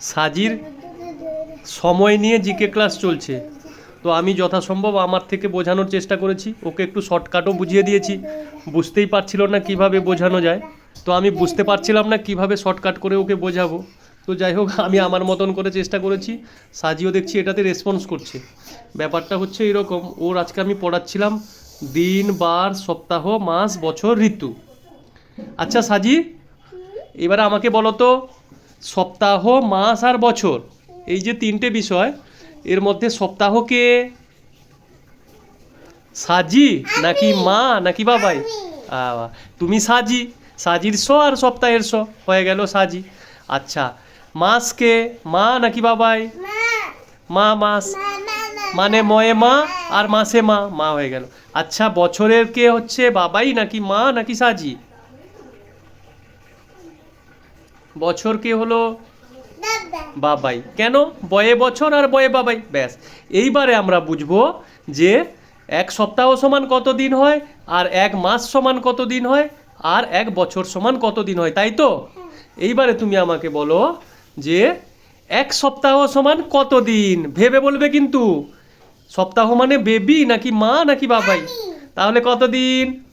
সাজির সময় নিয়ে GK class চলছে। তো আমি যথাসম্ভব আমার থেকে বোঝানোর চেষ্টা করেছি। ওকে একটু শর্টকাটও বুঝিয়ে দিয়েছি। বুঝতেই পারছিল না কীভাবে বোঝানো যায়। তো আমি বুঝতে পারছিলাম না কীভাবে শর্টকাট করে ওকে বোঝাবো। তো যাই হোক, আমি আমার মতন করে চেষ্টা করেছি। সাজিও দেখছি এটাতে রেসপন্স করছে। ব্যাপারটা হচ্ছে এরকম, ওর আজকে আমি পড়াচ্ছিলাম দিন, বার, সপ্তাহ, মাস, বছর, ঋতু। আচ্ছা সাজি, এবারে আমাকে বলো তো সপ্তাহ মাস আর বছর। এই যে তিনটে বিষয় এর মধ্যে সপ্তাহকে সাজি নাকি মা নাকি বাবাই? তুমি সাজি সাজির স আর সপ্তাহের স হয়ে গেল সাজি। আচ্ছা মাসকে মা নাকি বাবাই? মা। মাস। মানে ময়ে মা আর মাসে মা মা হয়ে গেল। আচ্ছা বছরের কে হচ্ছে বাবাই নাকি মা নাকি সাজি? বছর কে হলো? বাবাই। কেন? বয়ে বছর আর বয়ে বাবাই। ব্যাস। এইবারে আমরা বুঝব যে এক সপ্তাহ সমান কত দিন হয় আর এক মাস সমান কত দিন হয় আর এক বছর সমান কত দিন হয় তাই তো? এইবারে তুমি আমাকে বলো যে এক সপ্তাহ সমান কত দিন? ভেবে বলবে কিন্তু। সপ্তাহ মানে বেবি নাকি মা নাকি বাবাই? তাহলে কত দিন?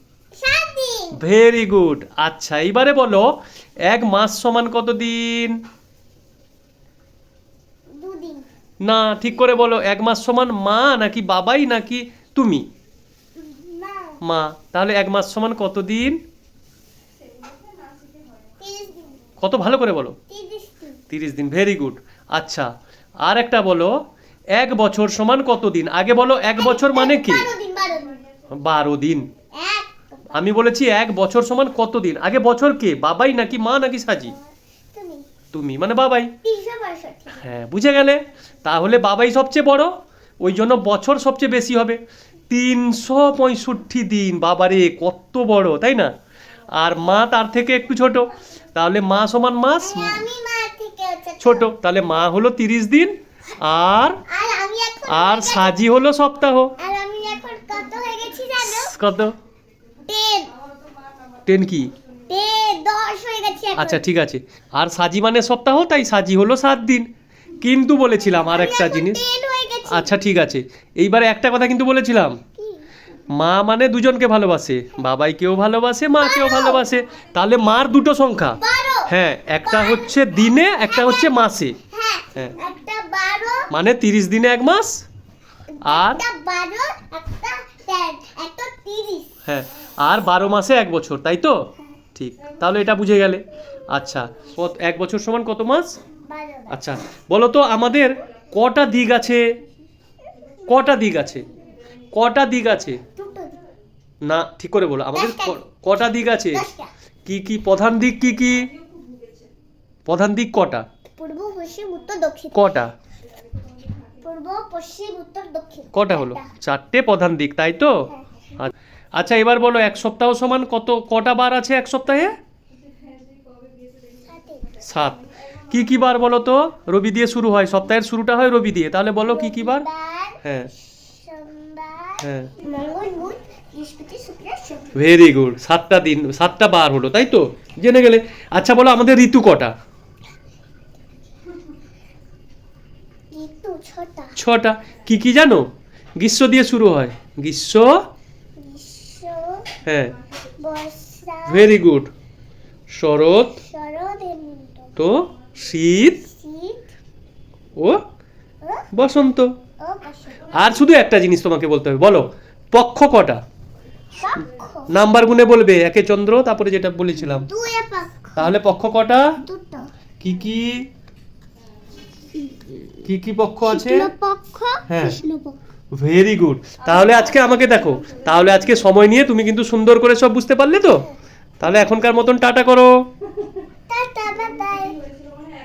ভেরি গুড আচ্ছা এইবারে বলো এক মাস সমান কত দিন? না ঠিক করে বলো এক মাস সমান মা নাকি বাবাই নাকি তুমি? মা। তাহলে এক মাস সমান কত দিন? কত ভালো করে বলো। তিরিশ দিন। ভেরি গুড আচ্ছা আর একটা বলো এক বছর সমান কত দিন? আগে বলো এক বছর মানে কি? বারো দিন। আমি বলেছি এক বছর সমান কত দিন আগে বছর কে? বাবাই নাকি মা নাকি সাজি? তুমি। মানে বাবাই। হ্যাঁ বুঝে গেলে? তাহলে বাবাই সবচেয়ে বড় ওই জন্য বছর সবচেয়ে বেশি হবে। তিনশো পঁয়ষট্টি দিন বাবারে কত বড় তাই না? আর মা তার থেকে একটু ছোট। তাহলে মা সমান মাস? ছোট। তাহলে মা হলো তিরিশ দিন আর আর সাজি হলো সপ্তাহ। কত? টেন। কি? আচ্ছা ঠিক আছে। আর সাজি মানে সপ্তাহ তাই সাজি হলো সাত দিন। কিন্তু বলেছিলাম আর একটা জিনিস। আচ্ছা ঠিক আছে। এইবারে একটা কথা কিন্তু বলেছিলাম। মা মানে দুজনকে ভালোবাসে। বাবাইকেও ভালোবাসে মাকেও ভালোবাসে। তাহলে মার দুটো সংখ্যা। হ্যাঁ একটা হচ্ছে দিনে একটা হচ্ছে মাসে। হ্যাঁ হ্যাঁ। মানে তিরিশ দিনে এক মাস। আর হ্যাঁ আর বারো মাসে এক বছর তাই তো? ঠিক তাহলে এটা বুঝে গেলে। আচ্ছা এক বছর সমান কত মাস? আচ্ছা বলো তো আমাদের কটা দিক আছে? কটা দিক আছে? কটা দিক আছে? না ঠিক করে বলো আমাদের কটা দিক আছে? কি কি প্রধান দিক কি কি? প্রধান দিক কটা? কটা? পূর্ব পশ্চিম উত্তর দক্ষিণ। কটা হলো? চারটে প্রধান দিক তাই তো? আ- আচ্ছা এবার বলো এক সপ্তাহ সমান কত কটা বার আছে এক সপ্তাহে? সাত। কি কি বার বলো তো? রবি দিয়ে শুরু হয় সপ্তাহের শুরুটা হয় রবি দিয়ে। তাহলে বলো কি কি বার? হ্যাঁ। হ্যাঁ। ভেরি গুড সাতটা দিন সাতটা বার হলো তাই তো? জেনে গেলে। আচ্ছা বলো আমাদের ঋতু কটা ঋতু ছটা। কি কি জানো? গ্রীষ্ম দিয়ে শুরু হয়। গ্রীষ্ম? হ্যাঁ। ভেরি গুড শরৎ তো শীত ও বসন্ত। আর শুধু একটা জিনিস তোমাকে বলতে হবে বলো পক্ষ কটা? নাম্বার গুনে বলবে একে চন্দ্র তারপরে যেটা বলেছিলাম। তাহলে পক্ষ কটা? কি কি? কি কি পক্ষ আছে? পক্ষ হ্যাঁ। ভেরি গুড তাহলে আজকে আমাকে দেখো তাহলে আজকে সময় নিয়ে তুমি কিন্তু সুন্দর করে সব বুঝতে পারলে তো? তাহলে এখনকার মতন টাটা করো। টাটা